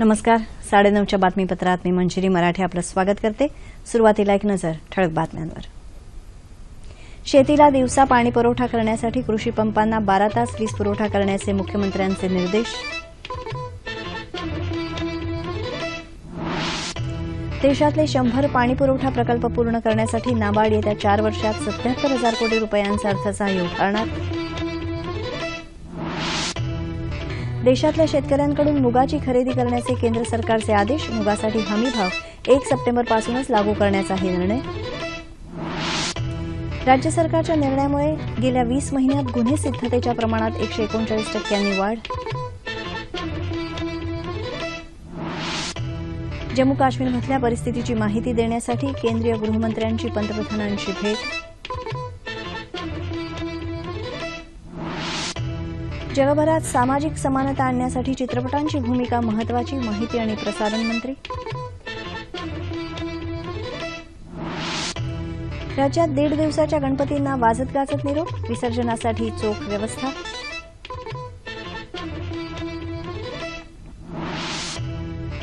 नमस्कार. साडेनऊच्या बातमीपत्रात मी मंजिरी मराठे आपलं स्वागत करते. सुरुवातीला एक नजर ठळक बातम्यांवर. शेतीला दिवसा पाणी पुरवठा करण्यासाठी कृषी पंपांना बारा तास वीज पुरवठा करण्याचे मुख्यमंत्र्यांचे निर्देश. देशातले शंभर पाणी पुरवठा प्रकल्प पूर्ण करण्यासाठी नाबार्ड येत्या चार वर्षात सत्याहत्तर हजार कोटी रुपयांचा अर्थसहाय्य उभारणार देशातल्या शेतकऱ्यांकडून मुगाची खरेदी करण्याचे केंद्र सरकारचे आदेश मुगासाठी हमी भाव. एक सप्टेंबरपासूनच लागू करण्याचा हे निर्णय. राज्य सरकारच्या निर्णयामुळे गेल्या वीस महिन्यात गुन्हे सिद्धतेच्या प्रमाणात एकशे एकोणचाळीस टक्क्यांनी वाढ. जम्मू काश्मीरमधल्या परिस्थितीची माहिती देण्यासाठी केंद्रीय गृहमंत्र्यांची पंतप्रधानांची भेट. जगभरात सामाजिक समानता आणण्यासाठी चित्रपटांची भूमिका महत्वाची माहिती आणि प्रसारण मंत्री. राज्यात दीड दिवसाच्या गणपतींना वाजत गाजत निरोप विसर्जनासाठी चोख व्यवस्था.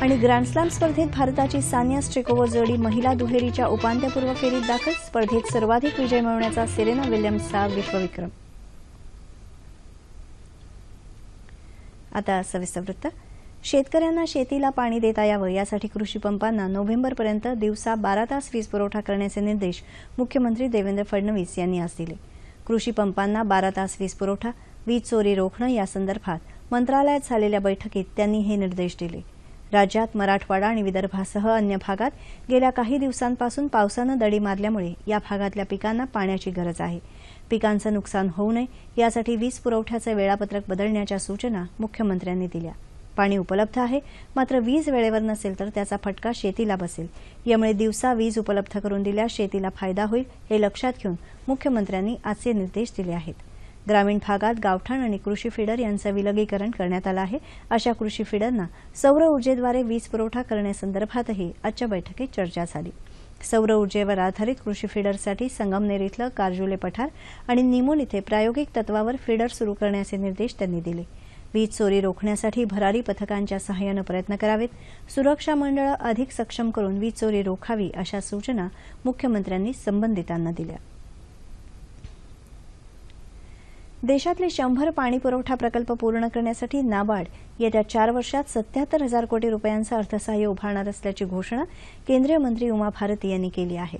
आणि ग्रँडस्लॅम स्पर्धेत भारताची सानिया स्ट्रिकोवर जोडी महिला दुहेरीच्या उपांत्यपूर्व फेरीत दाखल स्पर्धेत सर्वाधिक विजय मिळवण्याचा सेरेना विल्यम्सचा विश्वविक्रम. आता सविस्तर वृत्त. शेतकऱ्यांना शेतीला पाणी देता यावं यासाठी कृषी पंपांना नोव्हेंबरपर्यंत दिवसा बारा तास वीज पुरवठा करण्याचे निर्देश मुख्यमंत्री देवेंद्र फडणवीस यांनी आज दिले. कृषी पंपांना बारा तास वीज पुरवठा वीज चोरी रोखणं यासंदर्भात मंत्रालयात झालेल्या बैठकीत त्यांनी हे निर्देश दिले. राज्यात मराठवाडा आणि विदर्भासह अन्य भागात गेल्या काही दिवसांपासून पावसानं दडी मारल्यामुळे या भागातल्या पिकांना पाण्याची गरज आहे. पिकांचं नुकसान होऊ नये यासाठी वीज पुरवठ्याचं वेळापत्रक बदलण्याच्या सूचना मुख्यमंत्र्यांनी दिल्या. पाणी उपलब्ध आहे मात्र वीज वेळेवर नसेल तर त्याचा फटका शेतीला बसेल. यामुळे दिवसा वीज उपलब्ध करून दिल्यास शेतीला फायदा होईल हे लक्षात घेऊन मुख्यमंत्र्यांनी आजचे निर्देश दिले आहेत. ग्रामीण भागात गावठाण आणि कृषी फिडर यांचं विलगीकरण करण्यात आलं आहे. अशा कृषी फिडरना सौर ऊर्जेद्वारे वीज पुरवठा करण्यासंदर्भातही आजच्या बैठकीत चर्चा झाली. सौर ऊर्जेवर आधारित कृषी फीडरसाठी संगमनेर इथलं कारजुले पठार आणि निमोन इथे प्रायोगिक तत्वावर फीडर सुरू करण्याचे निर्देश त्यांनी दिले. वीज चोरी रोखण्यासाठी भरारी पथकांच्या सहाय्यानं प्रयत्न करावेत. सुरक्षा मंडळं अधिक सक्षम करून वीज चोरी रोखावी अशा सूचना मुख्यमंत्र्यांनी संबंधितांना दिल्या. देशातले शंभर पाणी पुरवठा प्रकल्प पूर्ण करण्यासाठी नाबार्ड येत्या चार वर्षात सत्याहत्तर हजार कोटी रुपयांचं अर्थसहाय्य उभारणार असल्याची घोषणा केंद्रीय मंत्री उमा भारती यांनी केली आहे.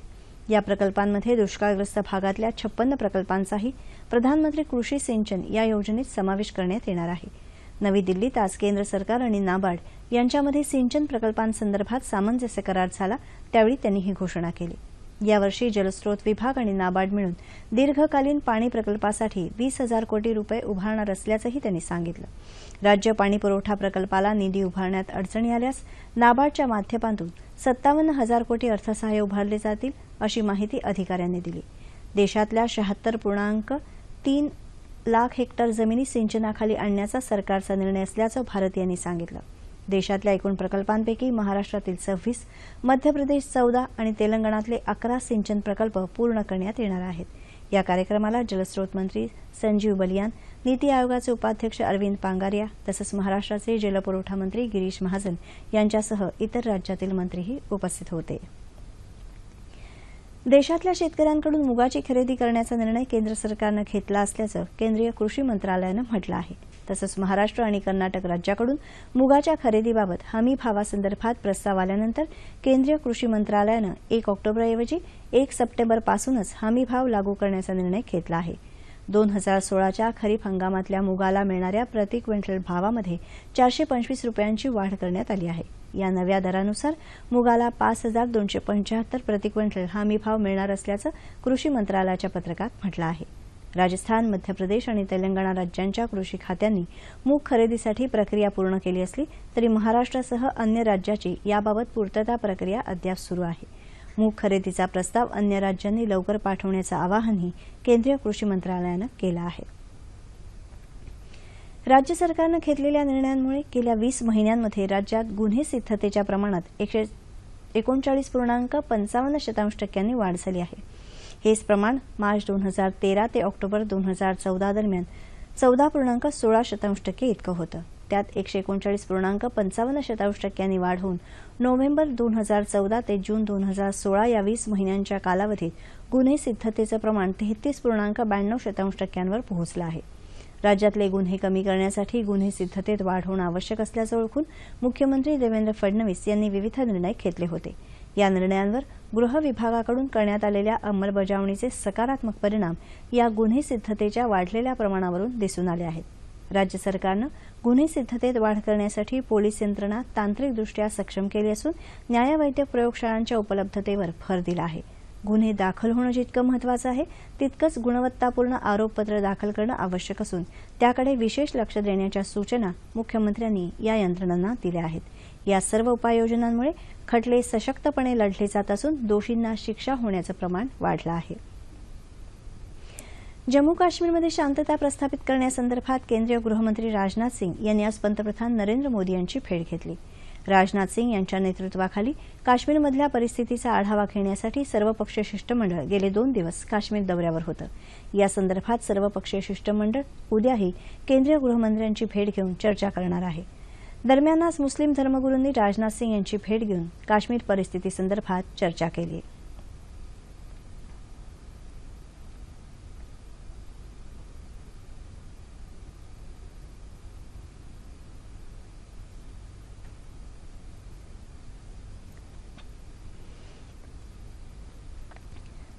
या प्रकल्पांमध्ये दुष्काळग्रस्त भागातल्या छप्पन्न प्रकल्पांचाही प्रधानमंत्री कृषी सिंचन या योजनेत समावेश करण्यात येणार आहे. नवी दिल्लीत आज केंद्र सरकार आणि नाबार्ड यांच्यामध्ये सिंचन प्रकल्पांसंदर्भात सामंजस्य करार झाला त्यावेळी त्यांनी ही घोषणा केली. यावर्षी जलस्रोत विभाग आणि नाबार्ड मिळून दीर्घकालीन पाणी प्रकल्पासाठी वीस हजार कोटी रुपये उभारणार असल्याचंही त्यांनी सांगितलं. राज्य पाणी पुरवठा प्रकल्पाला निधी उभारण्यात अडचणी आल्यास नाबार्डच्या माध्यमातून सत्तावन्न हजार कोटी अर्थसहाय्य उभारले जातील अशी माहिती अधिकाऱ्यांनी दिली. देशातल्या शहात्तर पूर्णांक तीन लाख हेक्टर जमिनी सिंचनाखाली आणण्याचा सरकारचा निर्णय असल्याचं भारत यांनी सांगितलं. देशातल्या एकूण प्रकल्पांपैकी महाराष्ट्रातील सव्वीस मध्य प्रदेश चौदा आणि तेलंगणातले अकरा सिंचन प्रकल्प पूर्ण करण्यात येणार आहेत. या कार्यक्रमाला जलस्रोत मंत्री संजीव बलियान नीती आयोगाचे उपाध्यक्ष अरविंद पांगारिया तसंच महाराष्ट्राचे जलपुरवठा मंत्री गिरीश महाजन यांच्यासह इतर राज्यातील मंत्रीही उपस्थित होते. देशातल्या शेतकऱ्यांकडून मुगाची खरेदी करण्याचा निर्णय केंद्र सरकारनं घेतला असल्याचं केंद्रीय कृषी मंत्रालयानं म्हटलं आहे. तसंच महाराष्ट्र आणि कर्नाटक राज्याकडून मुगाच्या खरेदीबाबत हमी भावासंदर्भात प्रस्ताव आल्यानंतर केंद्रीय कृषी मंत्रालयानं एक ऑक्टोबरऐवजी एक सप्टेंबरपासूनच हमी भाव लागू करण्याचा निर्णय घेतला आहे. दोन हजार सोळाच्या खरीप हंगामातल्या मुगाला मिळणाऱ्या प्रति क्विंटल भावामध्ये चारशे पंचवीस रुपयांची वाढ करण्यात आली आहे. या नव्या दरानुसार मुगाला पाच हजार दोनशे पंच्याहत्तर प्रतिक्विंटल हमी भाव मिळणार असल्याचं कृषी मंत्रालयाच्या पत्रकात म्हटलं आहे. राजस्थान मध्य प्रदेश आणि तेलंगणा राज्यांच्या कृषी खात्यांनी मूग खरेदीसाठी प्रक्रिया पूर्ण केली असली तरी महाराष्ट्रासह अन्य राज्याची याबाबत पूर्तता प्रक्रिया अद्याप सुरू आहे. मूग खरेदीचा प्रस्ताव अन्य राज्यांनी लवकर पाठवण्याचं आवाहनही केंद्रीय कृषी मंत्रालयानं केलं आहे. राज्य सरकारनं घेतलेल्या निर्णयांमुळे गेल्या वीस महिन्यांमध्ये राज्यात गुन्हे सिद्धतेच्या प्रमाणात एकशे एकोणचाळीस पूर्णांक पंचावन्न शतांश टक्क्यांनी वाढ झाली आहे. हेच प्रमाण मार्च दोन हजार तेरा ते ऑक्टोबर दोन हजार चौदा दरम्यान चौदा पूर्णांक सोळा शतांश टक्के इतकं होतं. त्यात एकशे एकोणचाळीस पूर्णांक पंचावन्न शतांश टक्क्यांनी वाढ होऊन नोव्हेंबर दोन हजार चौदा ते जून दोन हजार सोळा या वीस महिन्यांच्या कालावधीत गुन्हे सिद्धतेचं प्रमाण तेहतीस पूर्णांक ब्याण्णव शतांश टक्क्यांवर पोहोचलं आहे. राज्यातले गुन्हे कमी करण्यासाठी गुन्हे सिद्धतेत वाढ होणं आवश्यक असल्याचं ओळखून मुख्यमंत्री देवेंद्र फडणवीस यांनी विविध निर्णय घेतले होते. या निर्णयांवर गृह विभागाकडून करण्यात आलेल्या अंमलबजावणीचे सकारात्मक परिणाम या गुन्हे सिद्धतेच्या वाढलेल्या प्रमाणावरून दिसून आले आहेत. राज्य सरकारनं गुन्हे सिद्धतेत वाढ करण्यासाठी पोलीस यंत्रणा तांत्रिकदृष्ट्या सक्षम केली असून न्यायवैद्य प्रयोगशाळांच्या उपलब्धतेवर भर दिला आहे. गुन्हे दाखल होणं जितकं महत्वाचं आहे तितकंच गुणवत्तापूर्ण आरोपपत्र दाखल करणं आवश्यक असून त्याकडे विशेष लक्ष देण्याच्या सूचना मुख्यमंत्र्यांनी या यंत्रणांना दिल्या आहेत. या सर्व उपाययोजनांमुळे खटले सशक्तपणे लढले जात असून दोषींना शिक्षा होण्याचं प्रमाण वाढलं आहे. जम्मू काश्मीरमध्ये शांतता प्रस्थापित करण्यासंदर्भात केंद्रीय गृहमंत्री राजनाथ सिंग यांनी आज पंतप्रधान नरेंद्र मोदी यांची भेट घेतली. राजनाथ सिंग यांच्या नेतृत्वाखाली काश्मीरमधल्या परिस्थितीचा आढावा घेण्यासाठी सर्वपक्षीय शिष्टमंडळ गेले दोन दिवस काश्मीर दौऱ्यावर होतं. या संदर्भात सर्वपक्षीय शिष्टमंडळ उद्याही केंद्रीय गृहमंत्र्यांची भेट घेऊन चर्चा करणार आहे. दरम्यान आज मुस्लिम धर्मगुरूंनी राजनाथ सिंग यांची भेट घेऊन काश्मीर परिस्थितीसंदर्भात चर्चा केली. आहे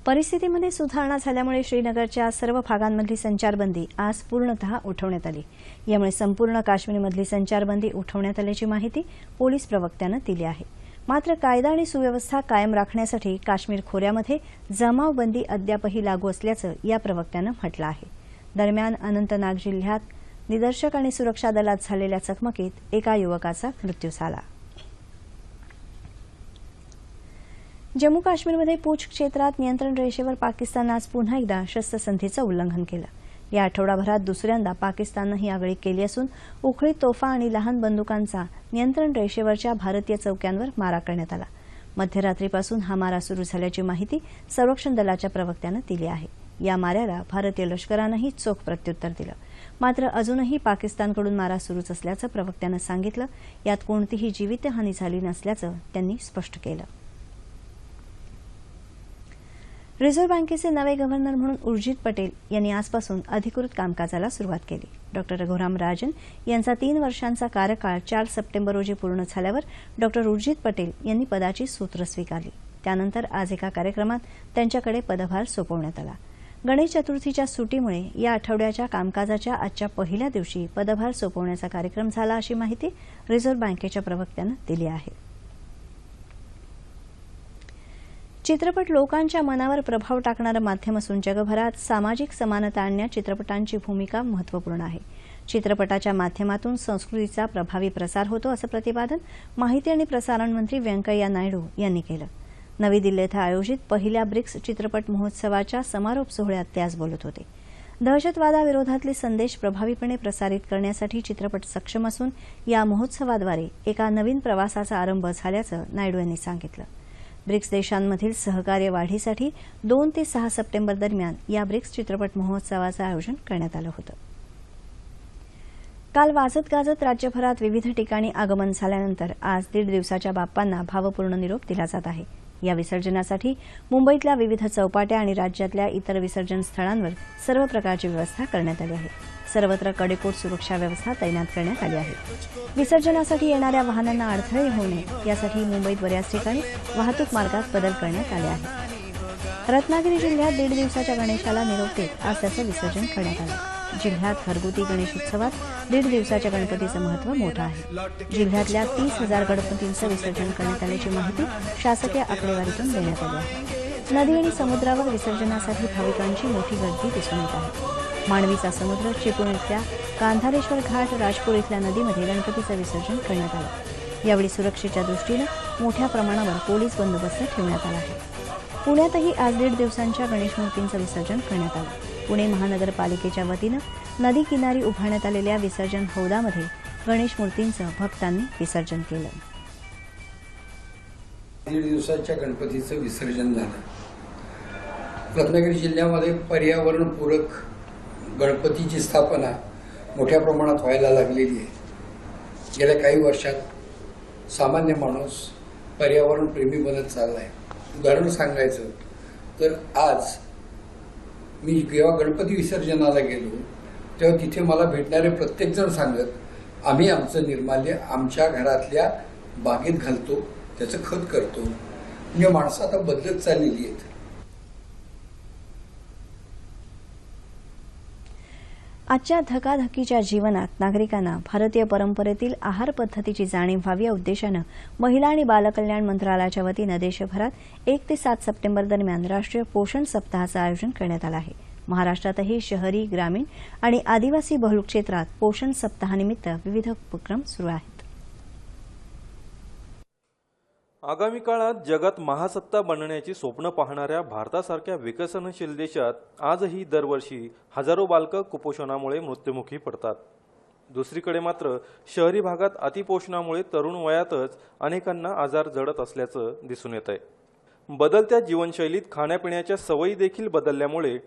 परिस्थितीमध्ये सुधारणा झाल्यामुळे श्रीनगरच्या सर्व भागांमधली संचारबंदी आज पूर्णतः उठवण्यात आली. यामुळे संपूर्ण काश्मीरमधली संचारबंदी उठवण्यात आल्याची माहिती पोलीस प्रवक्त्यानं दिली आहे. मात्र कायदा आणि सुव्यवस्था कायम राखण्यासाठी काश्मीर खोऱ्यामध्ये जमावबंदी अद्यापही लागू असल्याचं या प्रवक्त्यानं म्हटलं आहे. दरम्यान अनंतनाग जिल्ह्यात निदर्शक आणि सुरक्षा दलात झालेल्या चकमकीत एका युवकाचा मृत्यू झाला. जम्मू काश्मीरमध्ये पूछ क्षेत्रात नियंत्रण रेषेवर पाकिस्तान आज पुन्हा एकदा शस्त्रसंधीचं उल्लंघन केलं. या आठवडाभरात दुसऱ्यांदा पाकिस्ताननं ही आगळी केली असून उखळी तोफा आणि लहान बंदुकांचा नियंत्रण रेषेवरच्या भारतीय चौक्यांवर मारा करण्यात आला. मध्यरात्रीपासून हा मारा सुरू झाल्याची माहिती संरक्षण दलाच्या प्रवक्त्यानं दिली आहे. या माऱ्याला भारतीय लष्करानंही चोख प्रत्युत्तर दिलं. मात्र अजूनही पाकिस्तानकडून मारा सुरूच असल्याचं प्रवक्त्यानं सांगितलं. यात कोणतीही जीवितहानी झाली नसल्याचं त्यांनी स्पष्ट केलं. रिझर्व्ह बँकेचे नवे गव्हर्नर म्हणून उर्जित पटेल यांनी आजपासून अधिकृत कामकाजाला सुरुवात केली. डॉक्टर रघुराम राजन यांचा तीन वर्षांचा कार्यकाळ चार सप्टेंबर रोजी पूर्ण झाल्यावर डॉक्टर उर्जित पटेल यांनी पदाची सूत्र स्वीकारली. त्यानंतर आज एका कार्यक्रमात त्यांच्याकडे पदभार सोपवण्यात आला. गणेश चतुर्थीच्या सुटीमुळे या आठवड्याच्या कामकाजाच्या आजच्या पहिल्या दिवशी पदभार सोपवण्याचा कार्यक्रम झाला अशी माहिती रिझर्व्ह बँकेच्या प्रवक्त्यानं दिली आहे. चित्रपट लोकांच्या मनावर प्रभाव टाकणारं माध्यम असून जगभरात सामाजिक समानता आणण्यात चित्रपटांची भूमिका महत्त्वपूर्ण आहे. चित्रपटाच्या माध्यमातून संस्कृतीचा प्रभावी प्रसार होतो असं प्रतिपादन माहिती आणि प्रसारण मंत्री व्यंकय्या नायडू यांनी केलं. नवी दिल्ली इथं आयोजित पहिल्या ब्रिक्स चित्रपट महोत्सवाच्या समारोप सोहळ्यात ते आज बोलत होते. दहशतवादाविरोधातले संदेश प्रभावीपणे प्रसारित करण्यासाठी चित्रपट सक्षम असून या महोत्सवाद्वारे एका नवीन प्रवासाचा आरंभ झाल्याचं नायडू यांनी सांगितलं. ब्रिक्स देशांमधील सहकार्य वाढीसाठी दोन ते सहा सप्टेंबर दरम्यान या ब्रिक्स चित्रपट महोत्सवाचं आयोजन करण्यात आलं होतं. काल वाजत गाजत राज्यभरात विविध ठिकाणी आगमन झाल्यानंतर आज दीड दिवसाच्या बाप्पांना भावपूर्ण निरोप दिला जात आहे. या विसर्जनासाठी मुंबईतल्या विविध चौपाट्या आणि राज्यातल्या इतर विसर्जन स्थळांवर सर्व प्रकारची व्यवस्था करण्यात आली आहे. सर्वत्र कडेकोट सुरक्षा व्यवस्था तैनात करण्यात आली आहे. विसर्जनासाठी येणाऱ्या वाहनांना अडथळे होऊ नये यासाठी मुंबईत बऱ्याच ठिकाणी वाहतूक मार्गात बदल करण्यात आले आहे रत्नागिरी जिल्ह्यात दीड दिवसाच्या गणेशाला निरोप देत आज त्याचं विसर्जन करण्यात आलं. जिल्ह्यात घरगुती गणेश उत्सवात दीड दिवसाच्या गणपतीचं महत्त्व मोठं आहे. जिल्ह्यातल्या तीस हजार गणपतींचं विसर्जन करण्यात आल्याची माहिती शासकीय आकडेवारीतून देण्यात आली आहे. नदी आणि समुद्रावर विसर्जनासाठी भाविकांची मोठी गर्दी दिसून येत आहे. मांडवीचा समुद्र चिपळूण इथल्या कांधारेश्वर घाट राजपूर इथल्या नदीमध्ये गणपतीचं विसर्जन करण्यात आलं. यावेळी सुरक्षेच्या दृष्टीनं मोठ्या प्रमाणावर पोलीस बंदोबस्त ठेवण्यात आला आहे. पुण्यातही आज दीड दिवसांच्या गणेश मूर्तींचं विसर्जन करण्यात आलं. पुणे महानगरपालिकेच्या वतीनं नदी किनारी उभारण्यात आलेल्या विसर्जन हौदामध्ये गणेश मूर्तींचं भक्तांनी विसर्जन केलं. दीड दिवसाच्या गणपतीचं विसर्जन झालं. रत्नागिरी जिल्ह्यामध्ये पर्यावरणपूरक गणपतीची स्थापना मोठ्या प्रमाणात व्हायला लागलेली आहे. गेल्या काही वर्षात सामान्य माणूस पर्यावरणप्रेमी बनत चालला आहे उदाहरण सांगायचं तर आज मी जेव्हा गणपती विसर्जनाला गेलो तेव्हा तिथे मला भेटणारे प्रत्येकजण सांगत आम्ही आमचं निर्माल्य आमच्या घरातल्या बागेत घालतो त्याचं खत करतो. म्हणजे माणसं आता बदलत चाललेली आहेत. आजच्या धकाधकीच्या जीवनात नागरिकांना भारतीय परंपरेतील आहार पद्धतीची जाणीव व्हावी या उद्देशानं महिला आणि बालकल्याण मंत्रालयाच्या वतीनं देशभरात एक ते सात सप्टेंबर दरम्यान राष्ट्रीय पोषण सप्ताहाचं आयोजन करण्यात आलं आहे. महाराष्ट्रातही शहरी ग्रामीण आणि आदिवासी बहुल क्षेत्रात पोषण सप्ताहानिमित्त विविध उपक्रम सुरू आहेत. आगामी काळात जगात महासत्ता बनण्याची स्वप्न पाहणाऱ्या भारतासारख्या विकसनशील देशात आजही दरवर्षी हजारो बालकं कुपोषणामुळे मृत्युमुखी पडतात. दुसरीकडे मात्र शहरी भागात अतिपोषणामुळे तरुण वयातच अनेकांना आजार जडत असल्याचं दिसून येत आहे बदलत्या जीवनशैलीत खाण्यापिण्याच्या सवयी देखील बदलल्यामुळे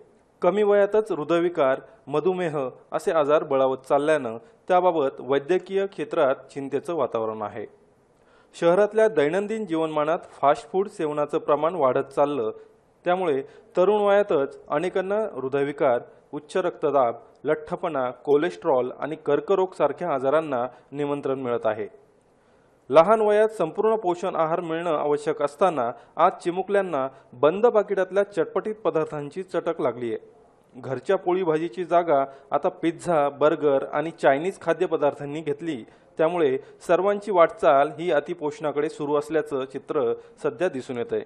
कमी वयातच हृदयविकार मधुमेह असे आजार बळावत चालल्यानं त्याबाबत वैद्यकीय क्षेत्रात चिंतेचं वातावरण आहे. शहरातल्या दैनंदिन जीवनमानात फास्ट फूड सेवनाचं प्रमाण वाढत चाललं. त्यामुळे तरुण वयातच अनेकांना हृदयविकार उच्च रक्तदाब लठ्ठपणा कोलेस्ट्रॉल आणि कर्करोग सारख्या आजारांना निमंत्रण मिळत आहे. लहान वयात संपूर्ण पोषण आहार मिळणं आवश्यक असताना आज चिमुकल्यांना बंद पाकिटातल्या चटपटीत पदार्थांची चटक लागली आहे घरच्या पोळी भाजीची जागा आता पिझ्झा बर्गर आणि चायनीज खाद्यपदार्थांनी घेतली. त्यामुळे सर्वांची वाटचाल ही अतिपोषणाकडे सुरू असल्याचं चित्र सध्या दिसून येत आहे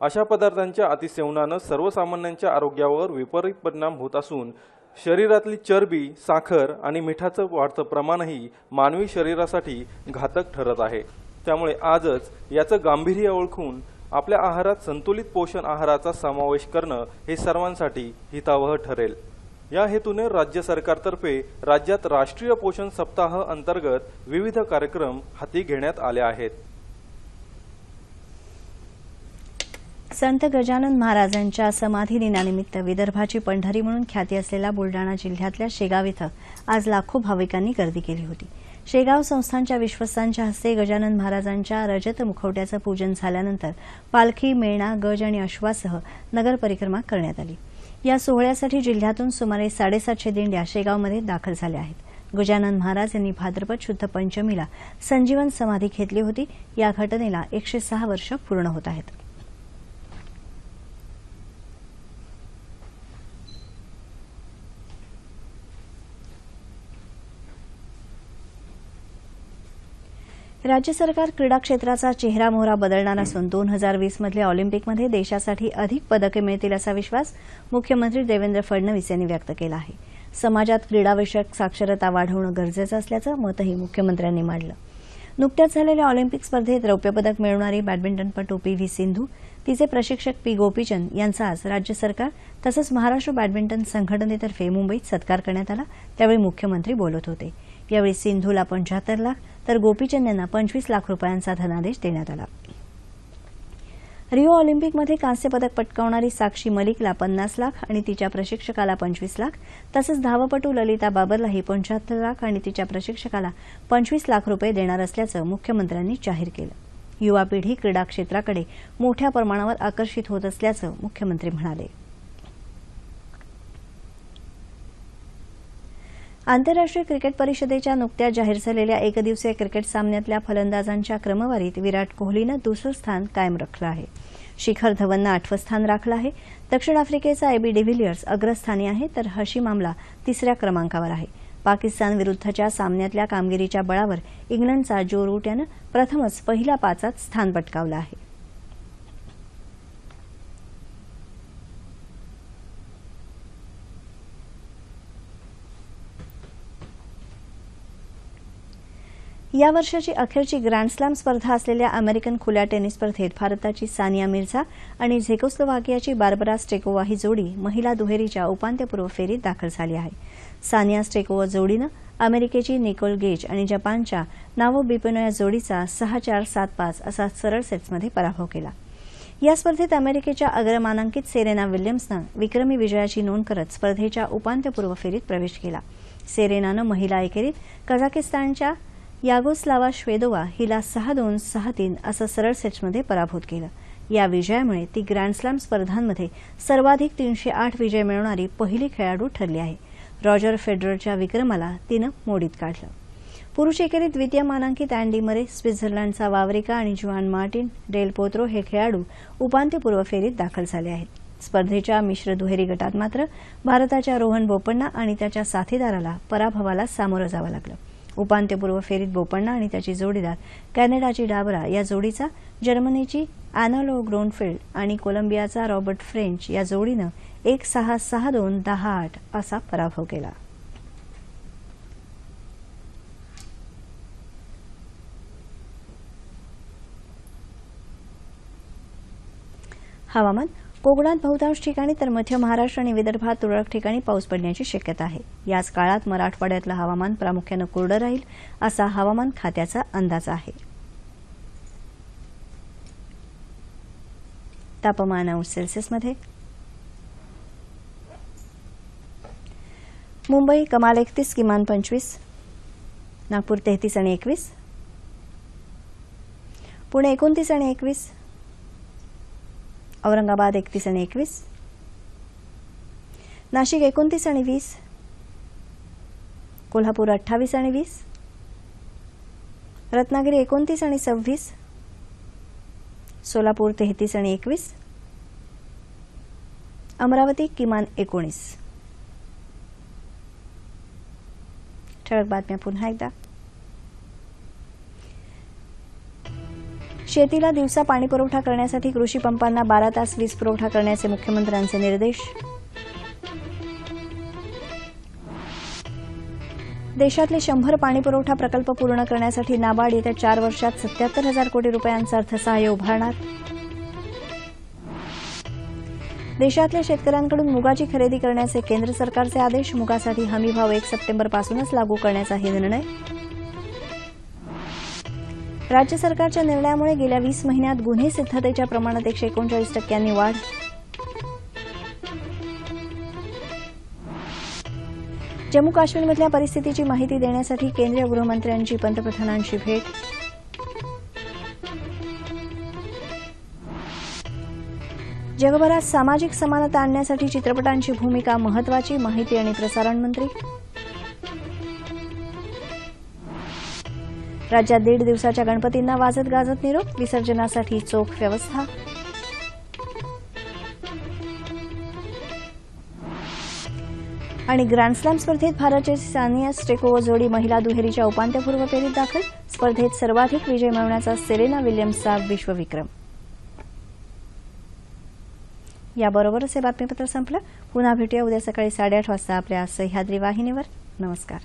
अशा पदार्थांच्या अतिसेवनानं सर्वसामान्यांच्या आरोग्यावर विपरीत परिणाम होत असून शरीरातली चरबी साखर आणि मिठाचं वाढतं प्रमाणही मानवी शरीरासाठी घातक ठरत आहे. त्यामुळे आजच याचं गांभीर्य ओळखून आपल्या आहारात संतुलित पोषण आहाराचा समावेश करणं हे सर्वांसाठी हितावह ठरेल. या हेतूने राज्य सरकारतर्फे राज्यात राष्ट्रीय पोषण सप्ताह अंतर्गत विविध कार्यक्रम हाती घेण्यात आले आहेत. संत गजानन महाराजांच्या समाधी दिनानिमित्त विदर्भाची पंढरी म्हणून ख्याती असलेल्या बुलडाणा जिल्ह्यातल्या शेगाव इथं आज लाखो भाविकांनी गर्दी केली होती. शेगाव संस्थानच्या विश्वस्तांच्या हस्ते गजानन महाराजांच्या रजत मुखवट्याचं पूजन झाल्यानंतर पालखी मेणा गज आणि अश्वासह नगर परिक्रमा करण्यात आली. या सोहळ्यासाठी जिल्ह्यातून सुमारे साडेसातशे दिंड्या शेगावमध्ये दाखल झाल्या आहेत. गजानन महाराज यांनी भाद्रपद शुद्ध पंचमीला संजीवन समाधी घेतली होती. या घटनेला एकशे सहा वर्ष पूर्ण होत आहेत. राज्य सरकार क्रीडा क्षेत्राचा चेहरा मोहरा बदलणार असून दोन हजार वीसमधल्या ऑलिम्पिकमध्ये देशासाठी अधिक पदके मिळतील असा विश्वास मुख्यमंत्री देवेंद्र फडणवीस यांनी व्यक्त केला आहे. समाजात क्रीडाविषयक साक्षरता वाढवणं गरजेचं असल्याचं मतही मुख्यमंत्र्यांनी मांडलं. नुकत्याच झालेल्या ऑलिम्पिक स्पर्धेत रौप्यपदक मिळवणारी बॅडमिंटनपटू पी व्ही सिंधू तिचे प्रशिक्षक पी गोपीचंद यांचा आज राज्य सरकार तसंच महाराष्ट्र बॅडमिंटन संघटनेतर्फे मुंबईत सत्कार करण्यात आला त्यावेळी मुख्यमंत्री बोलत होते. यावेळी सिंधूला पंच्याहत्तर लाख तर गोपीचंद यांना पंचवीस लाख रुपयांचा धनादेश देण्यात आला. रिओ ऑलिम्पिकमध्ये कांस्य पदक पटकावणारी साक्षी मलिकला पन्नास लाख आणि तिच्या प्रशिक्षकाला पंचवीस लाख तसंच धावपटू ललिता बाबरलाही पंच्याहत्तर लाख आणि तिच्या प्रशिक्षकाला पंचवीस लाख रुपये देणार असल्याचं मुख्यमंत्र्यांनी जाहीर केलं. युवा पिढी क्रीडा क्षेत्राकडे मोठ्या प्रमाणावर आकर्षित होत असल्याचं मुख्यमंत्री म्हणाले. आंतरराष्ट्रीय क्रिकेट परिषदेच्या नुकत्याच जाहीर झालेल्या एकदिवसीय क्रिकेट सामन्यातल्या फलंदाजांच्या क्रमवारीत विराट कोहलीनं दुसरं स्थान कायम राखलं आहे. शिखर धवननं आठवं स्थान राखलं आहे. दक्षिण आफ्रिकेचा एबी डिव्हिलियर्स अग्रस्थानी आहे तर हशी मामला तिसऱ्या क्रमांकावर आहे. पाकिस्तान विरुद्धच्या सामन्यातल्या कामगिरीच्या बळावर इंग्लंडचा जो रूट यानं प्रथमच पहिल्या पाचात स्थान पटकावलं आहे. या वर्षाची अखेरची ग्रँडस्लॅम स्पर्धा असलेल्या अमेरिकन खुल्या टेनिस स्पर्धेत भारताची सानिया मिर्झा आणि झेकोस्लोवाकियाची बार्बरा स्टेकोवा ही जोडी महिला दुहेरीच्या उपांत्यपूर्व फेरीत दाखल झाली आहे. सानिया स्टेकोवा जोडीनं अमेरिकेची निकोल गेज आणि जपानच्या नावो बिपेनो या जोडीचा सहा चार सात पाच असा सरळ सेट्समध्ये पराभव केला. या स्पर्धेत अमेरिकेच्या अग्रमानांकित सेरेना विल्यम्सनं विक्रमी विजयाची नोंद करत स्पर्धेच्या उपांत्यपूर्व फेरीत प्रवेश केला. सेरेनानं महिला एकेरीत कझाकिस्तानच्या यागोस्लावा श्वेदोवा हिला सहा दोन सहा तीन असं सरळ सेट्समध्ये पराभूत केलं. या विजयामुळे ती ग्रँडस्लॅम स्पर्धांमध्ये सर्वाधिक तीनशे आठ विजय मिळवणारी पहिली खेळाडू ठरली आहे. रॉजर फेडररच्या विक्रमाला तिनं मोडीत काढलं. पुरुष एकेरीत द्वितीय मानांकित अँडी मरे स्वित्झर्लंडचा वावरिका आणि जुआन मार्टिन डेल पोत्रो हे खेळाडू उपांत्यपूर्व फेरीत दाखल झाले आहेत. स्पर्धेच्या मिश्र दुहेरी गटात मात्र भारताच्या रोहन बोपण्णा आणि त्याच्या साथीदाराला पराभवाला सामोरं जावं लागलं. उपांत्यपूर्व फेरीत बोपण्णा आणि त्याची जोडीदार कॅनडाची डाबरा या जोडीचा जर्मनीची अॅनोलो ग्रोनफिल्ड आणि कोलंबियाचा रॉबर्ट फ्रेंच या जोडीनं एक सहा सहा दोन दहा आठ असा पराभव केला. हवामान कोकणात बहुतांश ठिकाणी तर मध्य महाराष्ट्र आणि विदर्भात तुरळक ठिकाणी पाऊस पडण्याची शक्यता आहे. याच काळात मराठवाड्यातलं हवामान प्रामुख्यानं कोरडं राहील असा हवामान खात्याचा अंदाज आहे. तापमान अंश सेल्सिअसमध्ये मुंबई कमाल एकतीस किमान पंचवीस. नागपूर तेहतीस आणि एकवीस. पुणे एकोणतीस आणि एकवीस. औरंगाबाद एकतीस आणि एकवीस. नाशिक एकोणतीस आणि वीस. कोल्हापूर अठ्ठावीस आणि वीस. रत्नागिरी एकोणतीस आणि सव्वीस. सोलापूर तेहतीस आणि एकवीस. अमरावती किमान एकोणीस. ठळक बातम्या पुन्हा एकदा. शेतीला दिवसा पाणी पुरवठा करण्यासाठी कृषी पंपांना बारा तास वीज पुरवठा करण्याचे मुख्यमंत्र्यांचे निर्देश. देशातले शंभर पाणीपुरवठा प्रकल्प पूर्ण करण्यासाठी नाबार्ड येत्या चार वर्षात सत्याहत्तर हजार कोटी रुपयांचं अर्थसहाय्य उभारणार. देशातल्या शेतकऱ्यांकडून मुगाची खरेदी करण्याचे केंद्र सरकारचे आदेश. मुगासाठी हमीभाव एक सप्टेंबरपासूनच लागू करण्याचाही निर्णय. राज्य सरकारच्या निर्णयामुळे गेल्या वीस महिन्यात गुन्हे सिद्धतेच्या प्रमाणात एकशे एकोणचाळीस टक्क्यांनी वाढ. जम्मू काश्मीरमधल्या परिस्थितीची माहिती देण्यासाठी केंद्रीय गृहमंत्र्यांची पंतप्रधानांची भेट. जगभरात सामाजिक समानता आणण्यासाठी चित्रपटांची भूमिका महत्वाची माहिती आणि प्रसारण मंत्री. राज्यात दीड दिवसाच्या गणपतींना वाजत गाजत निरोप विसर्जनासाठी चोख व्यवस्था. आणि ग्रँडस्लॅम स्पर्धेत भारताची सानिया स्टेकोवा जोडी महिला दुहेरीच्या उपांत्यपूर्व फेरीत दाखल. स्पर्धेत सर्वाधिक विजय मिळवण्याचा सेरेना विल्यम्सचा विश्वविक्रम. याबरोबरच हे बातमीपत्र संपलं. पुन्हा भेटूया उद्या सकाळी साडेआठ वाजता आपल्या सह्याद्री वाहिनीवर. नमस्कार.